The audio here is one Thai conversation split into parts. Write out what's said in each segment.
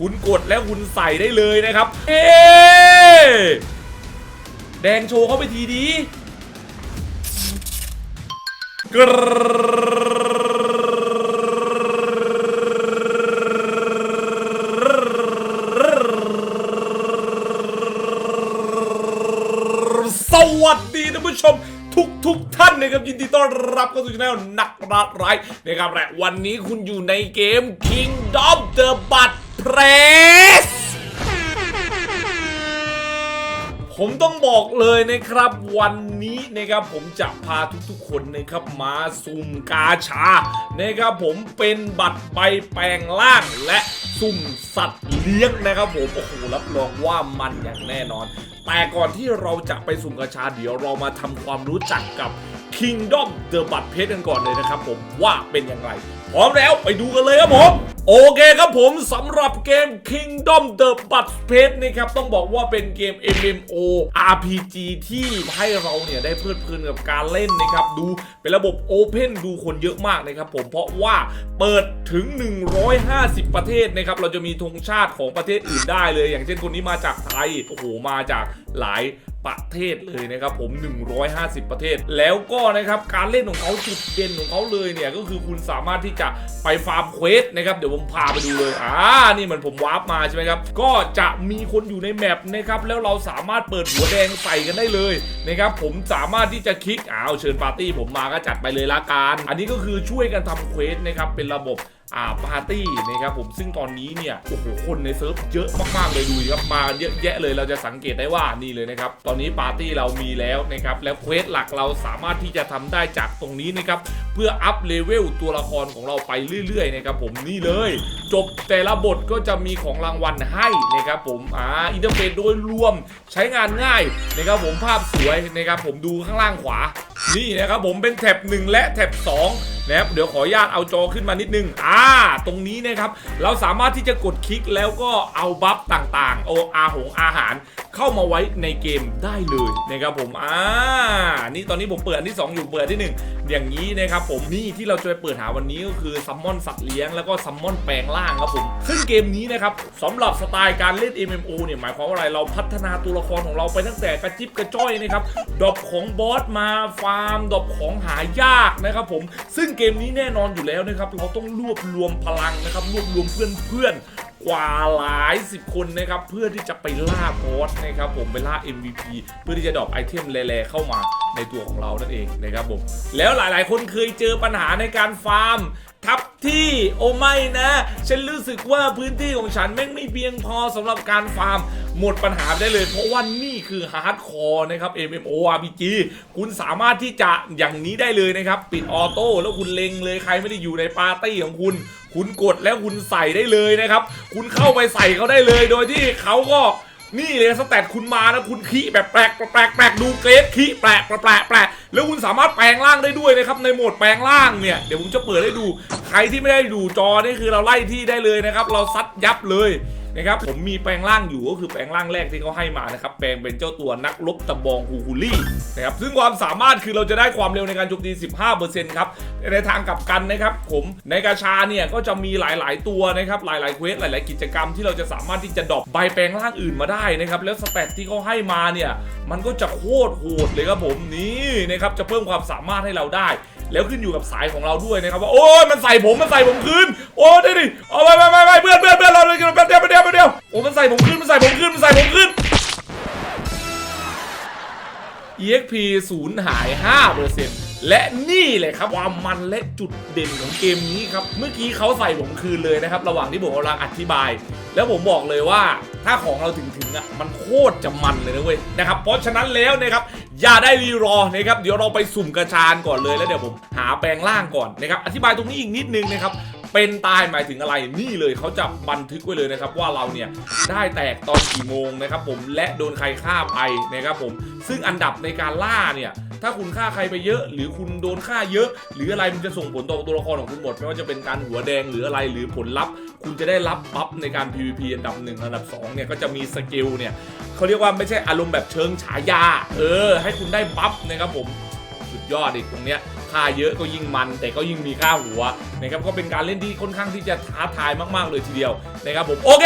คุณกดแล้วคุณใส่ได้เลยนะครับ เอ๊แดงโชว์เข้าไปทีดีกรสวัสดีท่านผู้ชมทุกทุกท่านนะครับยินดีต้อนรับเข้าสู่ช่องนักรักไร้นะครับและวันนี้คุณอยู่ในเกม Kingdom the Bat Press ผมต้องบอกเลยนะครับวันนี้นะครับผมจะพาทุกๆคนนะครับมาสุ่มกาชานะครับผมเป็นบัตรใบแปลงร่างและสุ่มสัตว์เลี้ยงนะครับผมโอ้โหรับรองว่ามันอย่างแน่นอน แต่ก่อนที่เราจะไปสุ่มกาชาเดี๋ยวเรามาทำความรู้จักกับ Kingdom The บัตรเพชรกันก่อนเลยนะครับผมว่าเป็นอย่างไร พร้อมแล้วไปดูกันเลยครับผม โอเคครับผมสำหรับเกม Kingdom The b u t p a t นะครับ ต้องบอกว่าเป็นเกม MMO RPG ที่ให้เราเนี่ย ได้เพลิดเพลินกับการเล่นนะครับ ดูเป็นระบบ Open ดูคนเยอะมากนะครับผมเพราะว่าเปิดถึง 150 ประเทศนะครับเราจะมีธงชาติของประเทศอื่นได้เลย อย่างเช่นคนนี้มาจากไทยโอ้โหมาจากหลายประเทศเลยนะครับผม 150 ประเทศ แล้วก็นะครับการเล่นของเขาจุดเด่นของเขาเลยเนี่ยก็คือคุณสามารถที่จะไปฟาร์มเควสนะครับเดี๋ยวผมพาไปดูเลยอ่านี่เหมือนผมวาร์ปมาใช่ไหมครับ ก็จะมีคนอยู่ในแมปนะครับแล้วเราสามารถเปิดหัวแดงใส่กันได้เลยนะครับผมสามารถที่จะคลิกอ้าวเชิญปาร์ตี้ผมมาก็จัดไปเลยละกัน อันนี้ก็คือช่วยกันทำเควสนะครับ เป็นระบบอ่าปาร์ตี้นะครับผมซึ่งตอนนี้เนี่ยโอ้โหคนในเซิร์ฟเยอะมากๆเลยดูครับมาเยอะแยะเลยเราจะสังเกตได้ว่านี่เลยนะครับ ตอนนี้ปาร์ตี้เรามีแล้วนะครับ แล้วเควสหลักเราสามารถที่จะทำได้จากตรงนี้นะครับ เพื่ออัพเลเวลตัวละครของเราไปเรื่อยๆนะครับผมนี่เลย จบแต่ละบทก็จะมีของรางวัลให้นะครับผมอ่าอินเทอร์เฟซโดยรวมใช้งานง่ายนะครับผมภาพสวยนะครับผมดูข้างล่างขวา นี่นะครับผมเป็นแท็บ1และแท็บ2 นะครับเดี๋ยวขออนุญาตเอาจอขึ้นมานิดนึงอ่าตรงนี้นะครับเราสามารถที่จะกดคลิกแล้วก็เอาบัฟต่างๆโออาหงอาหารเข้ามาไว้ในเกมได้เลยนะครับผมอ่านี่ตอนนี้ผมเปิดอันที่ 2 อยู่เปิดอันที่ 1 อย่างนี้นะครับผมนี่ที่เราจะไปเปิดหาวันนี้ก็คือซัมมอนสัตว์เลี้ยงแล้วก็ซัมมอนแปลงร่างครับผมซึ่งเกมนี้นะครับสำหรับสไตล์การเล่น MMO เนี่ยหมายความว่าอะไรเราพัฒนาตัวละครของเราไปตั้งแต่กระจิบกระจ้อยนะครับดรอปของบอสมาฟาร์มดรอปของหายากนะครับผมซึ่งเกมนี้แน่นอนอยู่แล้วนะครับเราต้องรวบรวมพลังนะครับรวบรวมเพื่อนเพื่อนๆกว่าหลายสิบคนนะครับเพื่อที่จะไปล่าบอสนะครับผมไปล่า MVP เพื่อที่จะดรอปไอเทมแร่ๆเข้ามาในตัวของเรานั่นเองนะครับผมแล้วหลายๆ คนเคยเจอปัญหาในการฟาร์ม ทับที่โอไม่นะ ฉันรู้สึกว่าพื้นที่ของฉันแม่งไม่เพียงพอสำหรับการฟาร์ม หมดปัญหาได้เลย เพราะว่านี่คือฮาร์ดคอร์นะครับ MMORPG คุณสามารถที่จะอย่างนี้ได้เลยนะครับ ปิดออโต้แล้วคุณเล็งเลยใครไม่ได้อยู่ในปาร์ตี้ของคุณ คุณกดแล้วคุณใส่ได้เลยนะครับ คุณเข้าไปใส่เขาได้เลย โดยที่เขาก็นี่เลยสแตทคุณมานะคุณขี้แบบแปลกแปลกแปลกดูเกรดขี้แปลกแปลกแปลก แล้วคุณสามารถแปลงร่างได้ด้วยนะครับในโหมดแปลงร่างเนี่ยเดี๋ยวผมจะเปิดให้ดู ใครที่ไม่ได้ดูจอนี่คือเราไล่ที่ได้เลยนะครับ เราซัดยับเลย นะครับผมมีแปลงร่างอยู่ก็คือแปลงร่างแรกที่เขาให้มานะครับแปลงเป็นเจ้าตัวนักรบตะบองฮูฮูลี่นะครับซึ่งความสามารถคือเราจะได้ความเร็วในการโจมตี 15%ครับในทางกลับกันนะครับผมในกาชาเนี่ยก็จะมีหลาย ๆ ตัวนะครับหลาย ๆเควสหลาย ๆ กิจกรรมที่เราจะสามารถที่จะดรอปใบแปลงร่างอื่นมาได้นะครับแล้วสแตทที่เขาให้มาเนี่ยมันก็จะโคตรโหดเลยครับผมนี่นะครับจะเพิ่มความสามารถให้เราได้ แล้วขึ้นอยู่กับสายของเราด้วยนะครับว่าโอ้ยมันใส่ผมมันใส่ผมคืนโอ้ยได้ดิเอาไปไปไปไปเพื่อนเพื่อนเพื่อนเราเลยกันแป๊บเดียวแป๊บเดียวแป๊บเดียวโอ้มันใส่ผมคืนมันใส่ผมคืนมันใส่ผมคืน EXP ศูนย์หาย 5%และนี่เลยครับความมันและจุดเด่นของเกมนี้ครับ เมื่อกี้เขาใส่ผมคืนเลยนะครับ ระหว่างที่ผมกำลังอธิบาย แล้วผมบอกเลยว่าถ้าของเราถึงถึงอะมันโคตรจะมันเลยนะเว้ยนะครับเพราะฉะนั้นแล้วนะครับอย่าได้รีรอนะครับเดี๋ยวเราไปสุ่มกระชานก่อนเลยแล้วเดี๋ยวผมหาแปลงร่างก่อนนะครับอธิบายตรงนี้อีกนิดนึงนะครับเป็นตายหมายถึงอะไรนี่เลยเขาจะบันทึกไว้เลยนะครับ ว่าเราเนี่ยได้แตกตอนกี่โมงนะครับ ผมและโดนใครฆ่าไปนะครับผมซึ่งอันดับในการล่าเนี่ย ถ้าคุณฆ่าใครไปเยอะ หรือคุณโดนฆ่าเยอะ หรืออะไรมันจะส่งผลต่อตัวละครของคุณหมดไม่ว่าจะเป็นการหัวแดงหรืออะไรหรือผลลัพธ์ คุณจะได้รับบัฟในการ PVP อันดับหนึ่งอันดับสองเนี่ยก็จะมีสกิลเนี่ยเขาเรียกว่าไม่ใช่อารมณ์แบบเชิงฉายา เออ ให้คุณได้บัฟนะครับผม สุดยอดอีกตรงเนี้ยค่าเยอะก็ยิ่งมัน แต่ก็ยิ่งมีค่าหัวนะครับก็เป็นการเล่นที่ค่อนข้างที่จะท้าทายมาก ๆ เลยทีเดียวนะครับผมโอเค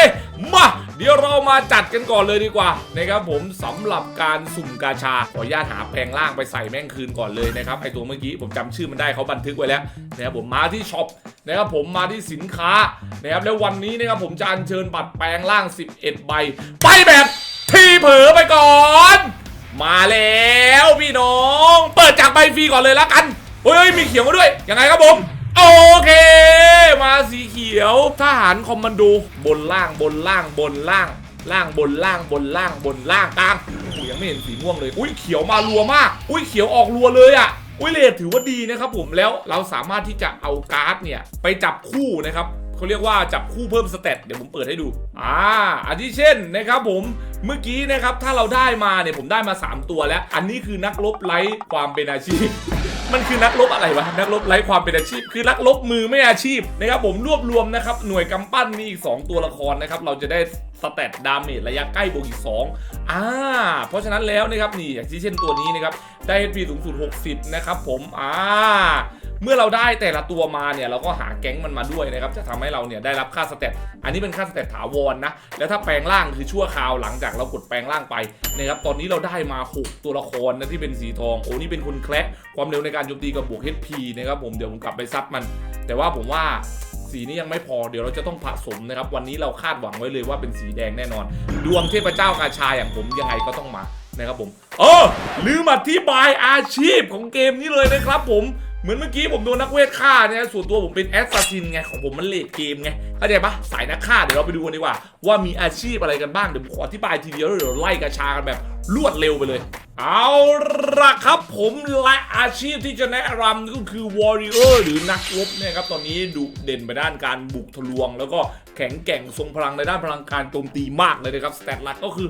มาเดี๋ยวเรามาจัดกันก่อนเลยดีกว่านะครับผมสำหรับการสุ่มกาชาขออนุญาตหาแปลงร่างไปใส่แม่งคืนก่อนเลยนะครับไอตัวเมื่อกี้ผมจำชื่อมันได้เขาบันทึกไว้แล้วนะครับผมมาที่ช็อปนะครับผมมาที่สินค้านะครับแล้ววันนี้นะครับผมจะอัญเชิญบัตรแปลงร่าง 11 ใบ ไปแบบทีเผลอไปก่อน มาแล้วพี่น้อง เปิดจากใบฟรีก่อนเลยแล้วกันเฮ้ยมีเขียวมาด้วย ยังไงครับผม โอเค มาสีเขียวทหารคอมมานโดบนล่างบนล่างบนล่าง ล่างบนล่างบนล่างบนล่างกลางอุ้ยยังไม่เห็นสีม่วงเลย อุ้ยเขียวมารัวมาก อุ้ยเขียวออกรัวเลยอะอุ้ยเลทถือว่าดีนะครับผมแล้วเราสามารถที่จะเอาการ์ดเนี่ยไปจับคู่นะครับ เขาเรียกว่าจับคู่เพิ่มสเตตเดี๋ยวผมเปิดให้ดู อ่าอันที่เช่นนะครับผมเมื่อกี้นะครับถ้าเราได้มาเนี่ยผมได้มา 3 ตัวแล้ว อันนี้คือนักลบไร้ความเป็นอาชีพ มันคือนักลบอะไรวะนักลบไร้ความเป็นอาชีพ คือนักลบมือไม่อาชีพนะครับผมรวบรวมนะครับหน่วยกำปั้นมีอีก 2 ตัวละครนะครับเราจะได้สเตตดาเมจระยะใกล้บวกอีก2อ่าเพราะฉะนั้นแล้วนะครับนี่อย่างเช่นตัวนี้นะครับได้ HP สูงสุด 60 นะครับผมอ่าเมื่อเราได้แต่ละตัวมาเนี่ยเราก็หาแก๊งมันมาด้วยนะครับจะทำให้เราเนี่ยได้รับค่าสเตตอันนี้เป็นค่าสเตตถาวรนะแล้วถ้าแปลงร่างคือชั่วคราวหลังจากเรากดแปลงร่างไปนะครับตอนนี้เราได้มา 6 ตัวละครนะที่เป็นสีทองโอ้นี่เป็นคนแคระความเร็วในการโจมตีกับบวก HP นะครับผมเดี๋ยวผมกลับไปซัดมัน แต่ว่าผมว่า สีนี้ยังไม่พอเดี๋ยวเราจะต้องผสมนะครับ วันนี้เราคาดหวังไว้เลยว่าเป็นสีแดงแน่นอน ดวงเทพเจ้ากาชาอย่างผมยังไงก็ต้องมานะครับผมเออลืมอธิบายอาชีพของเกมนี้เลยนะครับผม เหมือนเมื่อกี้ผมโดนนักเวทฆ่าเนี่ยส่วนตัวผมเป็นแอสซัสซินไงของผมมันเลดเกมไงเข้าใจปะสายนักฆ่าเดี๋ยวเราไปดูกันดีกว่า ว่ามีอาชีพอะไรกันบ้างเดี๋ยวผมขออธิบายทีเดียวแล้วเดี๋ยวไล่กระชากันแบบรวดเร็วไปเลย เอาละครับผมและอาชีพที่จะแนะนำก็คือ Warrior หรือนักรบเนี่ยครับตอนนี้ดุเด่นไปด้านการบุกทะลวง แล้วก็แข็งแกร่งทรงพลังในด้านพลังการโจมตีมากเลยนะครับสเตตหลักก็คือ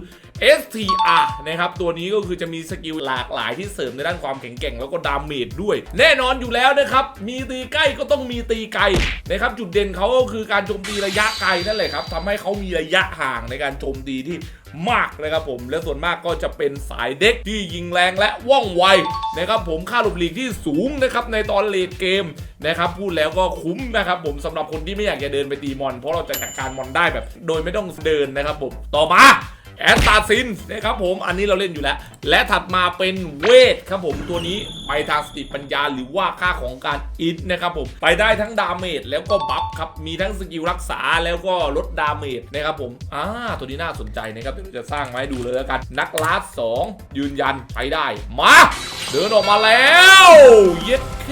STR นะครับ ตัวนี้ก็คือจะมีสกิลหลากหลายที่เสริมในด้านความแข็งแกร่งแล้วก็ดาเมจด้วย แน่นอนอยู่แล้วนะครับ มีตีใกล้ก็ต้องมีตีไกลนะครับ จุดเด่นเขาก็คือการโจมตีระยะไกลนั่นแหละครับทำให้เขามีระยะห่างในการโจมตีที่มากนะครับผมและส่วนมากก็จะเป็นสายเด็กที่ยิงแรงและว่องไวนะครับผมค่าหลบหลีกที่สูงนะครับในตอนเลดเกมนะครับพูดแล้วก็คุ้มนะครับผมสำหรับคนที่ไม่อยากจะเดินไปตีมอน เพราะเราจะจัดการมอนได้แบบ โดยไม่ต้องเดินนะครับผมต่อมา แอสตาซินนะครับผมอันนี้เราเล่นอยู่แล้ว และถัดมาเป็นเวทครับผมตัวนี้ไปทางสติปัญญาหรือว่าค่าของการอินนะครับผมไปได้ทั้งดาเมจแล้วก็บัฟครับมีทั้งสกิลรักษาแล้วก็ลดดาเมจนะครับผมอ่าตัวนี้น่าสนใจนะครับเดี๋ยวจะสร้างมาให้ดูเลยแล้วกันนักลาดสองยืนยันใช้ได้มาเดินออกมาแล้วเย็ดเค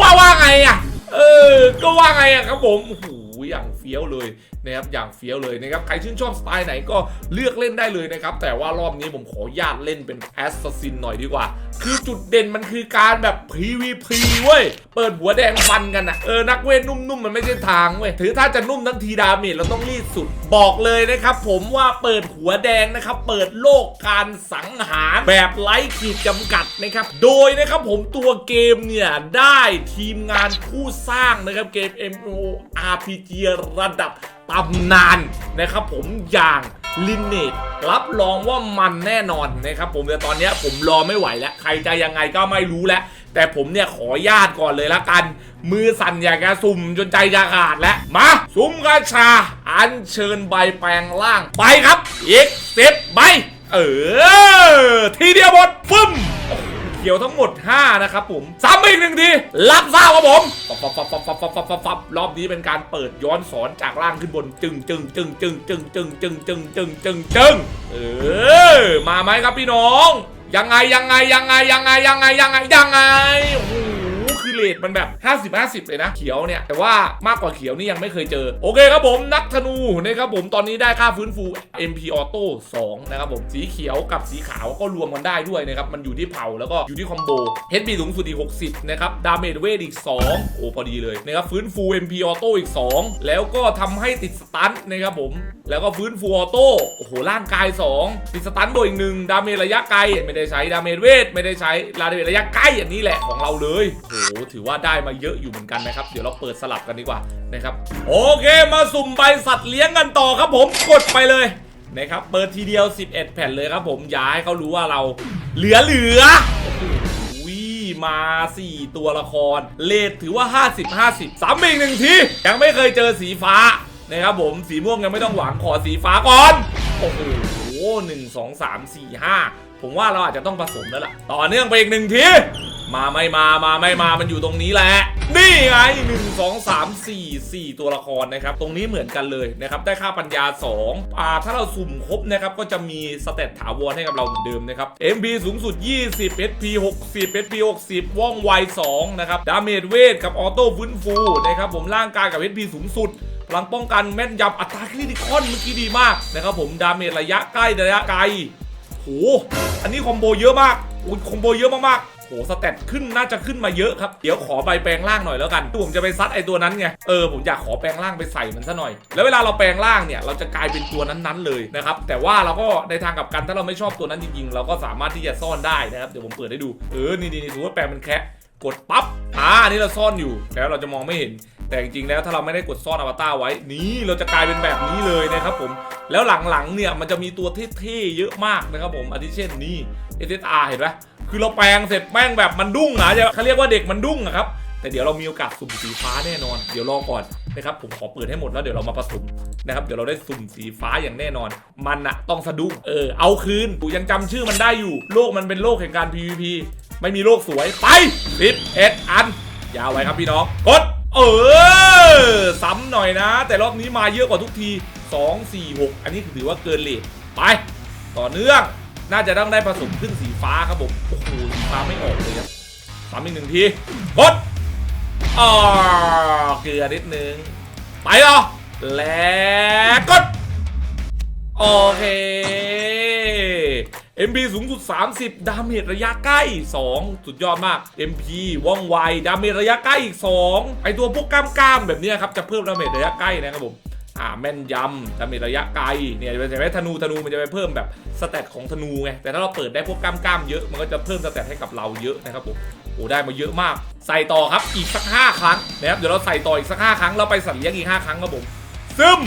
ว่าว่าไงอะเออก็ว่าไงอะครับผมโอ้โห อย่างเฟี้ยวเลยนะครับอย่างเฟี้ยวเลยนะครับใครชื่นชอบสไตล์ไหนก็เลือกเล่นได้เลยนะครับแต่ว่ารอบนี้ผมขออนุญาตเล่นเป็นแอสซัสซินหน่อยดีกว่า คือจุดเด่นมันคือการแบบ PVP เว้ย เปิดหัวแดงฟันกันอะเออนักเวทนุ่มๆมันไม่ใช่ทางเว้ยถือถ้าจะนุ่มทั้งทีดาเมจเราต้องรีดสุดบอกเลยนะครับผมว่าเปิดหัวแดงนะครับเปิดโลกการสังหารแบบไร้ขีดจำกัดนะครับโดยนะครับผมตัวเกมเนี่ยได้ทีมงานผู้สร้างนะครับเกม MMORPG ระดับตำนานนะครับผมอย่างลินเนตรับรองว่ามันแน่นอนนะครับผมแต่ตอนนี้ผมรอไม่ไหวแล้ว ใครจะยังไงก็ไม่รู้แล้ว แต่ผมเนี่ยขอญาตก่อนเลยละกัน มือสั่นอยากจะสุ่มจนใจจะขาดแล้ว มา สุ่มกระชา อัญเชิญใบแปลงร่าง ไปครับ อีกสิบใบ เออ ทีเดียวหมดฟึ่ม ขียวทั้งหมด 5 นะครับผมซ้ำอีกหนึ่งทีรับทราบครับผมฟับฟับฟับฟับฟับฟับฟับฟับฟับรอบนี้เป็นการเปิดย้อนสอนจากล่างขึ้นบน จึงจึงจึงจึงจึงจึงจึงจึงจึงจึงจึงเออมาไหมครับพี่น้อง ยังไงยังไงยังไงยังไงยังไงยังไงยังไง โอ้โหคือเลทมันแบบ 50 50 เลยนะ เขียวเนี่ย แต่ว่ามากกว่าเขียวนี่ยังไม่เคยเจอ โอเคครับผมนักธนูนะครับผมตอนนี้ได้ค่าฟื้นฟู MP Auto 2 นะครับผมสีเขียวกับสีขาวก็รวมกันได้ด้วยนะครับ มันอยู่ที่เผาแล้วก็อยู่ที่คอมโบ HP สูงสุดอีก 60 นะครับ ดาเมจเวทอีก 2 โอ้พอดีเลยนะครับฟื้นฟู MP Auto อีก 2 แล้วก็ทำให้ติดสตันนะครับผมแล้วก็ฟื้นฟูออโต้โอ้โหร่างกาย 2 ติดสตันโดยอีกหนึ่งดาเมจระยะไกลไม่ได้ใช้ดาเมจเวทไม่ได้ใช้ดาเมจระยะใกล้อันนี้แหละของเราเลยโอ้โหถือว่าได้มาเยอะอยู่เหมือนกันนะครับ เดี๋ยวเราเปิดสลับกันดีกว่านะครับโอเคมาสุ่มใบสัตว์เลี้ยงกันต่อครับผมกดไปเลยนะครับเปิดทีเดียว 11 แผ่นเลยครับผมอย่าให้เขารู้ว่าเราเหลือเหลือโอ้โหมา 4 ตัวละคร เลทถือว่า 50 50ซ้ำอีกหนึ่งที ยังไม่เคยเจอสีฟ้านะครับผมสีม่วงยังไม่ต้องหวังขอสีฟ้าก่อน โอ้โหหนึ่งสองสามสี่ห้าผมว่าเราอาจจะต้องผสมแล้วล่ะ ต่อเนื่องไปอีกหนึ่งที มาไม่มามาไม่มามันอยู่ตรงนี้แหละ นี่ไง1 2 3 4 4ตัวละครนะครับ ตรงนี้เหมือนกันเลยนะครับ ได้ค่าปัญญา2อ่าถ้าเราสุ่มครบนะครับ ก็จะมีสเตตถาวรให้กับเราเหมือนเดิมนะครับ MP สูงสุด 20 SP 60 SP 60 ว่องไว2นะครับ ดาเมจเวทกับออโต้ฟื้นฟูนะครับ ผมร่างกายกับ SP สูงสุดพลังป้องกันแม่นยำอัตราคริติคอนเมื่อกี้ดีมากนะครับผมดาเมจระยะใกล้ระยะไกลโหอันนี้คอมโบเยอะมากคอมโบเยอะมากๆ หสเตตขึ้นน่าจะขึ้นมาเยอะครับ เดี๋ยวขอใบแปลงร่างหน่อยแล้วกันผมจะไปซัดไอตัวนั้นไง เออผมอยากขอแปลงร่างไปใส่มันซะหน่อย แล้วเวลาเราแปลงร่างเนี่ยเราจะกลายเป็นตัวนั้นๆเลยนะครับ แต่ว่าเราก็ในทางกับกันถ้าเราไม่ชอบตัวนั้นจริงๆ เราก็สามารถที่จะซ่อนได้นะครับ เดี๋ยวผมเปิดให้ดู เออ นี่นี่ถือว่าแปลงเป็นแคะกดปั๊บ อ่าอันนี้เราซ่อนอยู่ แล้วเราจะมองไม่เห็น แต่จริงๆ แล้วถ้าเราไม่ได้กดซ่อนอวตารไว้ นี่เราจะกลายเป็นแบบนี้เลยนะครับผม แล้วหลังๆ เนี่ยมันจะมีตัวเท่ๆ เยอะมากนะครับผมอาทิเช่นนี่ SSR เห็นไหม คือเราแปลงเสร็จแม่งแบบมันดุ้งนะจะเขาเรียกว่าเด็กมันดุ้งอะครับแต่เดี๋ยวเรามีโอกาสสุ่มสีฟ้าแน่นอน เดี๋ยวรอก่อนนะครับผมขอเปิดให้หมดแล้วเดี๋ยวเรามาผสมนะครับเดี๋ยวเราได้สุ่มสีฟ้าอย่างแน่นอน มันอะต้องสะดุ้งเออเอาคืนกูยังจำชื่อมันได้อยู่ โลกมันเป็นโลกแห่งการ PVP ไม่มีโลกสวยไป10เอ็ดอัน ยาวไว้ครับพี่น้องกดเออซ้ำหน่อยนะ แต่รอบนี้มาเยอะกว่าทุกที 2 4 6 อันนี้ถือว่าเกินเลทไป ต่อเนื่อง น่าจะต้องได้ผสมขึ้นสีฟ้าครับผมโอ้โหสีฟ้าไม่ออกเลยครับซ้ำอีกหนึ่งทีกดอ๋อเกลือนิดนึงไปเหรอแล้วกดโอเค MP สูงสุด 30 ดาเมจระยะใกล้ 2 สุดยอดมาก MP ว่องไว ดาเมจระยะใกล้อีก 2 ไอตัวพวกกล้ามๆแบบนี้ครับ จะเพิ่มดาเมจระยะใกล้นะครับผม อ่าแม่นยำดาเมจระยะไกลเนี่ยจะไปธนูธนูมันจะไปเพิ่มแบบสเตตของธนูไงแต่ถ้าเราเปิดได้พวกกล้ามๆเยอะมันก็จะเพิ่มสเตตให้กับเราเยอะนะครับผมโอ้ได้มาเยอะมาก ใส่ต่อครับอีกสัก5ครั้งนะครับเดี๋ยวเราใส่ต่ออีกสัก5ครั้งเราไปสัตว์เลี้ยงอีก5ครั้งครับผมซึม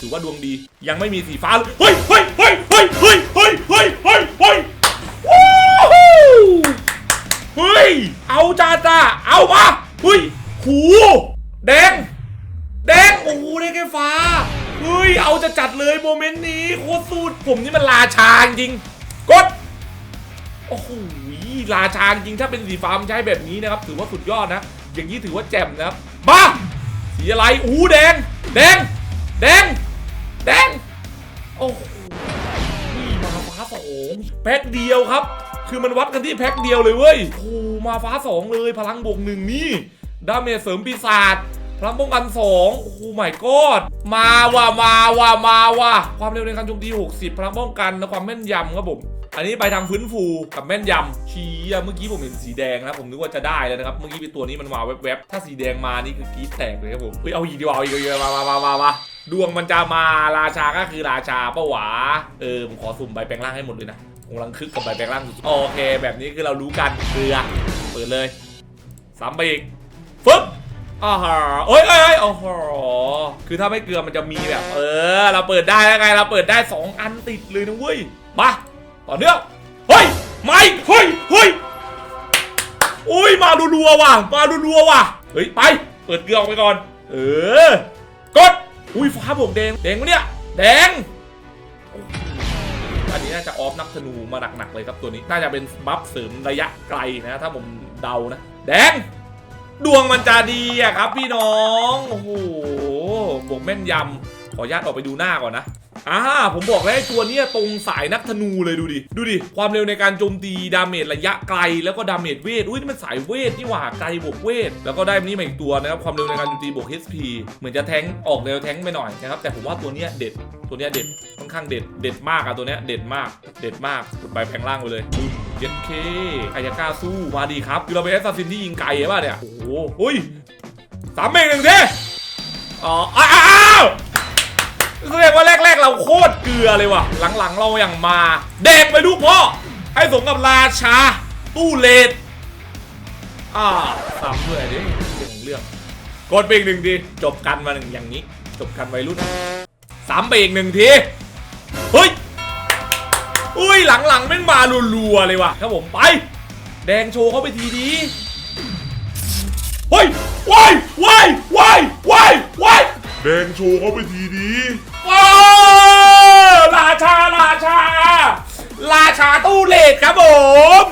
ถือว่าดวงดียังไม่มีสีฟ้าเลยเฮ้ยเฮ้ยเฮ้ยเฮ้ยเฮ้ยเฮ้ยเฮ้ยเฮ้ยเฮ้ยว้าวเฮ้ยเอาจ้าจ้าเอามาเฮ้ยหูแดง แดงโอ้โหได้แค่ฟ้าเฮ้ยเอาจะจัดเลยโมเมนต์นี้โคตรสุดผมนี่มันราชาจริงกดโอ้โหราชาจริงถ้าเป็นสีฟ้ามันใช้แบบนี้นะครับ ถือว่าสุดยอดนะ อย่างนี้ถือว่าแจ่มนะครับมาสีอะไรอู้แดง แดง แดง แดง โอ้โหนี่มาฟ้าสองแพ็คเดียวครับ คือมันวัดกันที่แพ็คเดียวเลยเว้ยโอ้มาฟ้าสองเลยพลังบวกหนึ่งนี่ดาเมจเสริมปีศาจ พลังป้องกันสองโอ้โหไม่กอดมาว่ะมาว่ะมาว่ะความเร็วในการโจมตี60 พลังป้องกันและความแม่นยำครับผมอันนี้ไปทางฟื้นฟูกับแม่นยำชี้เมื่อกี้ผมเห็นสีแดงนะผมนึกว่าจะได้แล้วนะครับเมื่อกี้เป็นตัวนี้มันมาแวบๆถ้าสีแดงมานี่คือกรีดแตกเลยครับผมเฮ้ยเอาอีกดีกว่าเอาอีกดีกว่ามามามามามาดวงมันจะมาราชาก็คือราชาปะหวาเออผมขอสุ่มใบแปลงร่างให้หมดเลยนะกำลังคึกกับใบแปลงร่างสุดโอเค แบบนี้คือเรารู้กันเกลือเปิดเลยซ้ำไปอีกฟึ๊บ อ่าฮะเอ้ยเอ้ยเอ้ยโอ้โหคือถ้าไม่เกลือมันจะมีแบบ เออ เราเปิดได้แล้วไง เราเปิดได้ 2 อันติดเลยนะเว้ย มา ต่อเนื่อง เฮ้ย ไม่ เฮ้ย เฮ้ยอุ้ย มารัวๆว่ะ มารัวๆว่ะ เฮ้ย ไป เปิดเกลือออกไปก่อน เออ กด อุ้ย ฟ้าบวกแดง แดงปะเนี่ย แดงอันนี้น่าจะออฟนักธนูมาหนักๆเลยครับตัวนี้ น่าจะเป็นบัฟเสริมระยะไกลนะ ถ้าผมเดานะ แดง ดวงมันจะดีอะครับ พี่น้องโอ้โหบวกแม่นยำขออนุญาตออกไปดูหน้าก่อนนะอ่าผมบอกแล้วตัวนี้ตรงสายนักธนูเลยดูดิ ดูดิ ความเร็วในการโจมตีดาเมจระยะไกล แล้วก็ดาเมจเวท อุ้ยนี่มันสายเวทนี่หว่าไกลบวกเวท แล้วก็ได้นี่มาอีกตัวนะครับ ความเร็วในการโจมตีบวก HP เหมือนจะแทงออกแนวแทงไปหน่อยนะครับ แต่ผมว่าตัวนี้เด็ด ตัวนี้เด็ด ค่อนข้างเด็ด เด็ดมากอะตัวนี้เด็ดมาก เด็ดมากกดใบแปลงร่างไปเลย เย็นเคใครจะกล้าสู้มาดีครับคือเราเป็นแอสซัสซินที่ยิงไก่ป่ะเนี่ย โอ้โหอุ้ยสามเมงหนึ่งทีอ๋ออ้าวอ้าวแสดงว่าแรก ๆ เราโคตรเกลือเลยว่ะ หลังๆ เราอย่างมา เด็กไปดูพ่อ ให้สมกับราชา ตู้เลดอ่าสามเพื่อดิเรื่องของเรื่องกดไปอีกหนึ่งทีจบกันมาหนึ่งอย่างนี้ จบกันวัยรุ่นสามไปอีกหนึ่งที เฮ้ย ยหลังๆแม่งมารัวๆเลยว่ะครับผมไป แดงโชว์เข้าไปทีดีเฮ้ยว้ายว้ายว้ายว้ายว้ายแดงโชว์เข้าไปทีดีว้าราชาราชา ราชาตู้เลดครับผม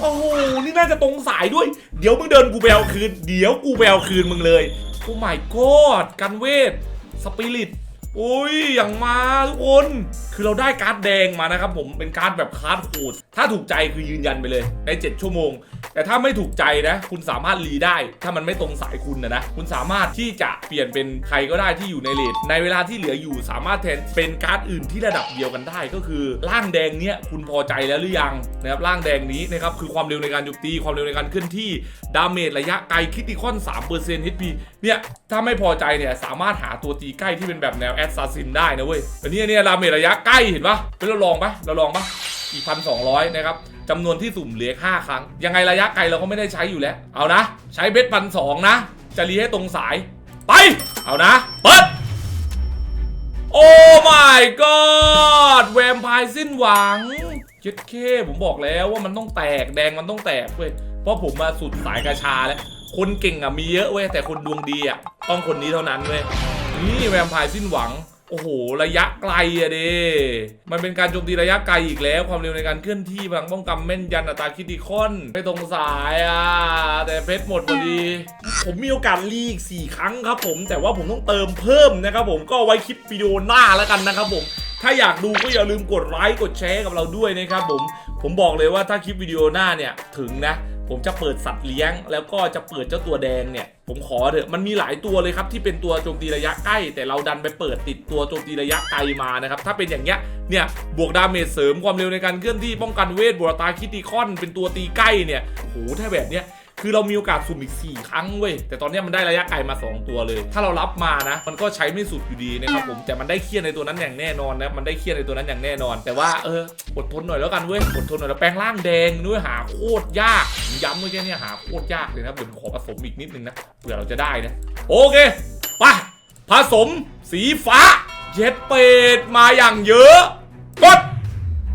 โอ้โหนี่น่าจะตรงสายด้วย เดี๋ยวมึงเดินกูไปเอาคืน เดี๋ยวกูไปเอาคืนมึงเลยโอ้ my god กันเวทสปิริต อุ้ยอย่างมาทุกคน คือเราได้การ์ดแดงมานะครับผมเป็นการ์ดแบบคาร์ดโหดถ้าถูกใจคือยืนยันไปเลยใน 7 ชั่วโมง แต่ถ้าไม่ถูกใจนะ คุณสามารถรีได้ ถ้ามันไม่ตรงสายคุณนะนะ คุณสามารถที่จะเปลี่ยนเป็นใครก็ได้ที่อยู่ในเลทในเวลาที่เหลืออยู่สามารถแทนเป็นการ์ดอื่นที่ระดับเดียวกันได้ ก็คือร่างแดงเนี้ยคุณพอใจแล้วหรือยังนะครับร่างแดงนี้นะครับคือความเร็วในการโจมตีความเร็วในการเคลื่อนที่ดาเมจระยะไกลคิติคอน3% HP เนี่ยถ้าไม่พอใจเนี่ยสามารถหาตัวตีใกล้ที่เป็นแบบแนวแอสซัสซินได้นะเว้ยอันนี้เนี่ยดาเมจระยะใกล้เห็นปะเป็นเราลองปะเราลองปะอีกพันสองร้อยนะครับจำนวนที่สุ่มเหลือห้าครั้ง ยังไงระยะไกลเราก็ไม่ได้ใช้อยู่แล้ว เอานะ ใช้เบสพันสองนะ จะรีให้ตรงสาย ไป เอานะ เปิด โอ้ my god แวมไพร์สิ้นหวังเจ็ดเคผมบอกแล้วว่ามันต้องแตกแดงมันต้องแตกเว้ย เพราะผมมาสุดสายกระชาแล้ว คนเก่งอะมีเยอะเว้ย แต่คนดวงดีอะต้องคนนี้เท่านั้นเว้ย นี่แวมไพร์สิ้นหวัง โอ้โห ระยะไกลอะเดมันเป็นการโจมตีระยะไกลอีกแล้ว ความเร็วในการเคลื่อนที่พลังป้องกันแม่นยันอัตราคิติคอนไม่ตรงสายอะ แต่เพชรหมดพอดี ผมมีโอกาสรีอีก 4 ครั้งครับผม แต่ว่าผมต้องเติมเพิ่มนะครับผม ก็ไว้คลิปวิดีโอหน้าแล้วกันนะครับผมถ้าอยากดูก็อย่าลืมกดไลค์กดแชร์กับเราด้วยนะครับผม ผมบอกเลยว่าถ้าคลิปวิดีโอหน้าเนี่ยถึงนะ ผมจะเปิดสัตว์เลี้ยง แล้วก็จะเปิดเจ้าตัวแดงเนี่ย ผมขอเถอะมันมีหลายตัวเลยครับที่เป็นตัวโจมตีระยะใกล้ แต่เราดันไปเปิดติดตัวโจมตีระยะไกลมานะครับ ถ้าเป็นอย่างเงี้ยเนี่ยบวกดาเมจเสริมความเร็วในการเคลื่อนที่ป้องกันเวทบวกตาคิติคอนเป็นตัวตีใกล้เนี่ยโหถ้าแบบเนี้ย คือเรามีโอกาสสุ่มอีก 4 ครั้งเว้ย แต่ตอนนี้มันได้ระยะไกลมา 2 ตัวเลย ถ้าเรารับมานะ มันก็ใช้ไม่สุดอยู่ดีนะครับผม แต่มันได้เครียดในตัวนั้นอย่างแน่นอนนะ มันได้เครียดในตัวนั้นอย่างแน่นอน แต่ว่าเอออดทนหน่อยแล้วกันเว้ย อดทนหน่อยแล้วแปลงร่างแดงด้วยหาโคตรยาก ย้ำเมื่อกี้เนี่ยหาโคตรยากเลยนะเดี๋ยวผมขอผสมอีกนิดนึงนะ เผื่อเราจะได้นะ โอเค ไป ผสมสีฟ้า เย็ดเป็ดมาอย่างเยอะ กด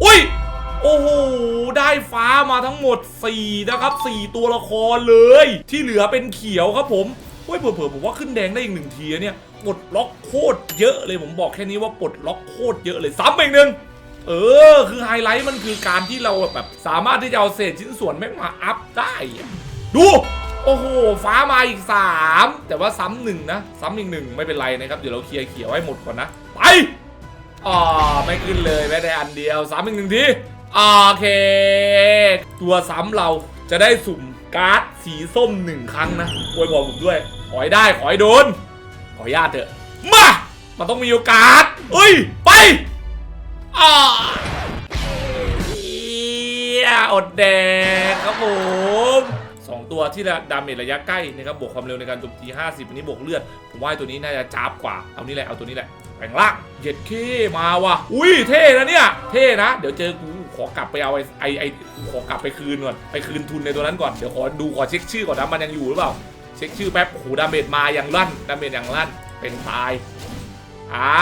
อุ้ย โอ้โห ได้ฟ้ามาทั้งหมด 4 นะครับ 4 ตัวละครเลย ที่เหลือเป็นเขียวครับผมเฮ้ยเผื่อๆผมว่าขึ้นแดงได้อีกหนึ่งทีเนี่ยปลดล็อกโคตรเยอะเลยผมบอกแค่นี้ว่าปลดล็อกโคตรเยอะเลยซ้ำอีกหนึ่งเออ คือไฮไลท์มันคือการที่เราแบบสามารถที่จะเอาเศษชิ้นส่วนแม่งมาอัพได้ ดู โอ้โห ฟ้ามาอีก 3 แต่ว่าซ้ำหนึ่งนะ ซ้ำอีกหนึ่งไม่เป็นไรนะครับ เดี๋ยวเราเคลียร์เขียวให้หมดก่อนนะ ไปอ๋อไม่ขึ้นเลยแม้แต่อันเดียวซ้ำอีกหนึ่งที โอเค ตัวซ้ำเราจะได้สุ่มการ์ดสีส้มหนึ่งครั้งนะอวยบอกผมด้วย ขอให้ได้ ขอให้โดน ขออนุญาตเถอะ มา มันต้องมีโอกาสเอ้ย ไปอ่าอดแดกครับผม ตัวที่ดาเมจระยะใกล้นะครับบวกความเร็วในการโจมตี 50 อันนี้บวกเลือด ผมว่าตัวนี้น่าจะจ้าบกว่า เอานี่แหละ เอาตัวนี้แหละแปลงร่างเย็ดเคมาว่ะ อุ้ยเท่นะเนี่ย เท่นะ เดี๋ยวเจอกูขอกลับไปเอาไอ้ไอ้ไอ้ขอกลับไปคืนก่อน ไปคืนทุนในตัวนั้นก่อน เดี๋ยวขอดูขอเช็คชื่อก่อนนะมันยังอยู่หรือเปล่า เช็คชื่อแป๊บโอ้โหดาเมจมาอย่างลั่น ดาเมจอย่างลั่น เป็นตาย อ่า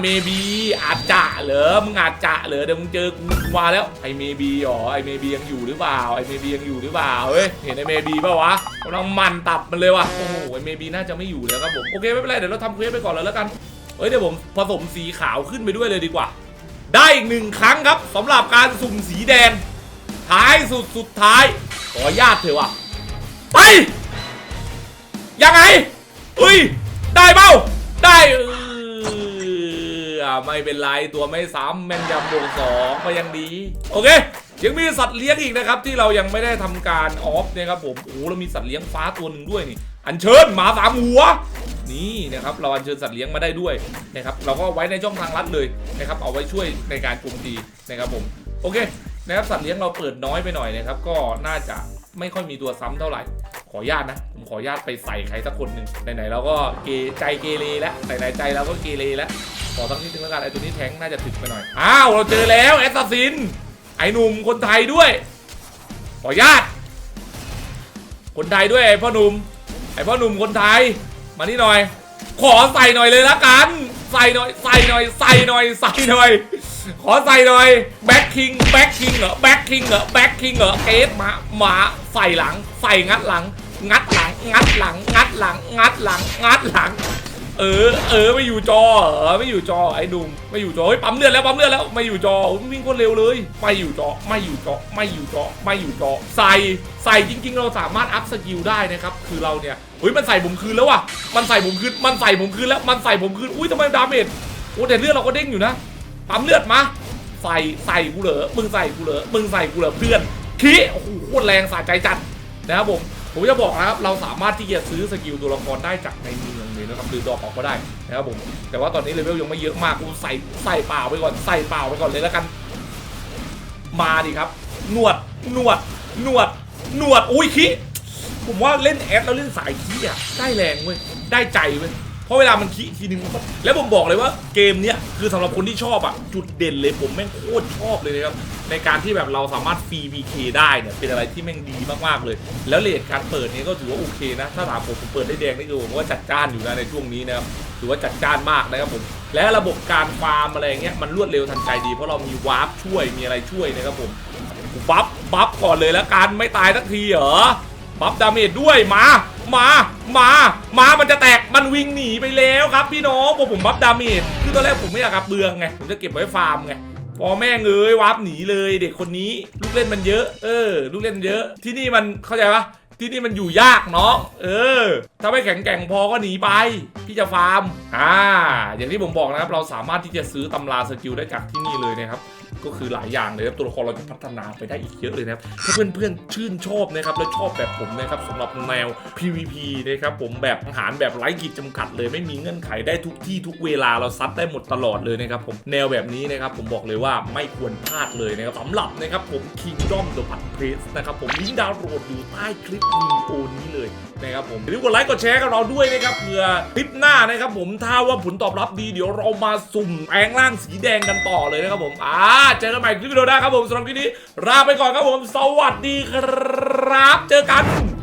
เมบีอาจจะเหรอมึงอาจจะเหรอเดี๋ยวมึงเจอกูมาแล้วไอเมบีอ๋อไอเมบียังอยู่หรือเปล่าไอเมบียังอยู่หรือเปล่าเฮ้ยเห็นไอเมบีป่าวะกำลังมันตับมันเลยว่ะโอ้โหไอเมบีน่าจะไม่อยู่แล้วครับผมโอเคไม่เป็นไรเดี๋ยวเราทำเควสไปก่อนเลยแล้วกันเอ้ยเดี๋ยวผมผสมสีขาวขึ้นไปด้วยเลยดีกว่า ได้อีกหนึ่งครั้งครับสำหรับการสุ่มสีแดงท้ายสุดสุดท้าย ขอญาตเถอะว่ะไปยังไงอุ้ยได้เปล่าได้ ไม่เป็นไรตัวไม่ซ้ำแม่นยำบวกสองก็ยังดี โอเค ยังมีสัตว์เลี้ยงอีกนะครับ ที่เรายังไม่ได้ทำการออฟนะครับผมโอ้เรามีสัตว์เลี้ยงฟ้าตัวหนึ่งด้วยนี่ อัญเชิญหมาสามหัวนี่นะครับเราอัญเชิญสัตว์เลี้ยงมาได้ด้วยนะครับเราก็ไว้ในช่องทางลัดเลยนะครับเอาไว้ช่วยในการโจมตีนะครับผมโอเคนะครับสัตว์เลี้ยงเราเปิดน้อยไปหน่อยนะครับก็น่าจะไม่ค่อยมีตัวซ้ำเท่าไหร่ ขออนุญาตนะผมขออนุญาตไปใส่ใครสักคนหนึ่งไหนๆเราก็เกใจเกเรแล้วไหนๆใจเราก็เกเรแล้ว ขอสักนิดนึงแล้วกันไอตัวนี้แทงน่าจะถึกไปหน่อย อ้าว เราเจอแล้วแอสซัสซิน ไอหนุ่มคนไทยด้วย ขอญาตคนไทยด้วยไอพ่อหนุ่ม ไอพ่อหนุ่มคนไทย มานี่หน่อย ขอใส่หน่อยเลยละกัน ใส่หน่อย ใส่หน่อย ใส่หน่อย ใส่หน่อย ขอใส่หน่อย แบ็คคิง แบ็คคิงเหรอ แบ็คคิงเหรอ แบ็คคิงเหรอเอสมามาใส่หลัง ใส่งัดหลัง งัดหลัง งัดหลัง งัดหลัง งัดหลัง งัดหลัง เออ เออไม่อยู่จอเหรอไม่อยู่จอไอ้ดุมไม่อยู่จอเฮ้ยปั๊มเลือดแล้วปั๊มเลือดแล้วไม่อยู่จอวิ่งโคนเร็วเลยไม่อยู่จอไม่อยู่จอไม่อยู่จอไม่อยู่จอใส่ใส่จริง ๆ เราสามารถอัพสกิลได้นะครับคือเราเนี่ยเฮ้ยมันใส่ผมคืนแล้วว่ะมันใส่ผมคืนมันใส่ผมคืนแล้วมันใส่ผมคืนอุ้ยทำไมดาเมจโอ้แต่เลือดเราก็เด้งอยู่นะปั๊มเลือดมาใส่ใส่กูเหรอมึงใส่กูเหรอมึงใส่กูเหรอเพื่อนขี้โอ้โหโคตรแรงสะใจจัดนะครับผมผมจะบอกนะครับเราสามารถที่จะซื้อสกิลตัวละครได้จากในเมือง เลยนะครับหรือดอกออกก็ได้นะครับผมแต่ว่าตอนนี้เลเวลยังไม่เยอะมากกูใส่ใส่เปล่าไปก่อนใส่เปล่าไปก่อนเลยแล้วกัน มาดิครับหนวดหนวดหนวดหนวดอุ้ยขี้ผมว่าเล่นแอดแล้วเล่นสายขี้อะได้แรงเว้ยได้ใจเว้ยเพราะเวลามันขี้ทีนึงแล้วผมบอกเลยว่าเกมเนี้ยคือสำหรับคนที่ชอบอะจุดเด่นเลยผมแม่งโคตรชอบเลยนะครับ ในการที่แบบเราสามารถฟรี BK ได้เนี่ยเป็นอะไรที่แม่งดีมากๆเลย แล้วเลทการเปิดเนี้ก็ถือว่าโอเคนะ ถ้าถามผมผมเปิดได้แดงนี่คือผมว่าจัดจ้านอยู่นะในช่วงนี้นะครับถือว่าจัดจ้านมากนะครับผมและระบบการฟาร์มอะไรเงี้ยมันรวดเร็วทันใจดีเพราะเรามีวาร์ปช่วยมีอะไรช่วยนะครับผมบัฟบัฟก่อนเลยแล้วกันไม่ตายสักทีเหรอบัฟดาเมจด้วยมามามามามันจะแตกมันวิ่งหนีไปแล้วครับพี่น้องพอผมบัฟดาเมจคือตอนแรกผมไม่อยากกับเบืองไงผมจะเก็บไว้ฟาร์มไง พอแม่งเอ้ยวับหนีเลยเด็กคนนี้ลูกเล่นมันเยอะ เออ ลูกเล่นเยอะ ที่นี่มันเข้าใจปะที่นี่มันอยู่ยากเนาะเออ ถ้าไม่แข็งแกร่งพอก็หนีไป พี่จะฟาร์ม อ่า อย่างที่ผมบอกนะครับ เราสามารถที่จะซื้อตำราสกิลได้จากที่นี่เลยนะครับ ก็คือหลายอย่างเลยครับตัวละครเราจะพัฒนาไปได้อีกเยอะเลยนะครับถ้าเพื่อนๆชื่นชอบนะครับและชอบแบบผมนะครับสำหรับแนว PVP นะครับผมแบบอาหารแบบไร้ขีดจำกัดเลยไม่มีเงื่อนไขได้ทุกที่ทุกเวลาเราซัดได้หมดตลอดเลยนะครับผมแนวแบบนี้นะครับผมบอกเลยว่าไม่ควรพลาดเลยนะครับสำหรับนะครับผม Kingdom The Pat Place นะครับผมลิงก์ดาวน์โหลดอยู่ใต้คลิปวิดีโอนี้เลยนะครับผมอย่าลืมกดไลค์กดแชร์กับเราด้วยนะครับเผื่อคลิปหน้านะครับผมถ้าว่าผลตอบรับดีเดี๋ยวเรามาสุ่มแปลงร่างสีแดงกันต่อเลยนะครับผมอ่าเจอกันใหม่คลิปวิดีโอหน้าครับผมสำหรับคลิปนี้ลาไปก่อนครับผม สวัสดีครับ เจอกัน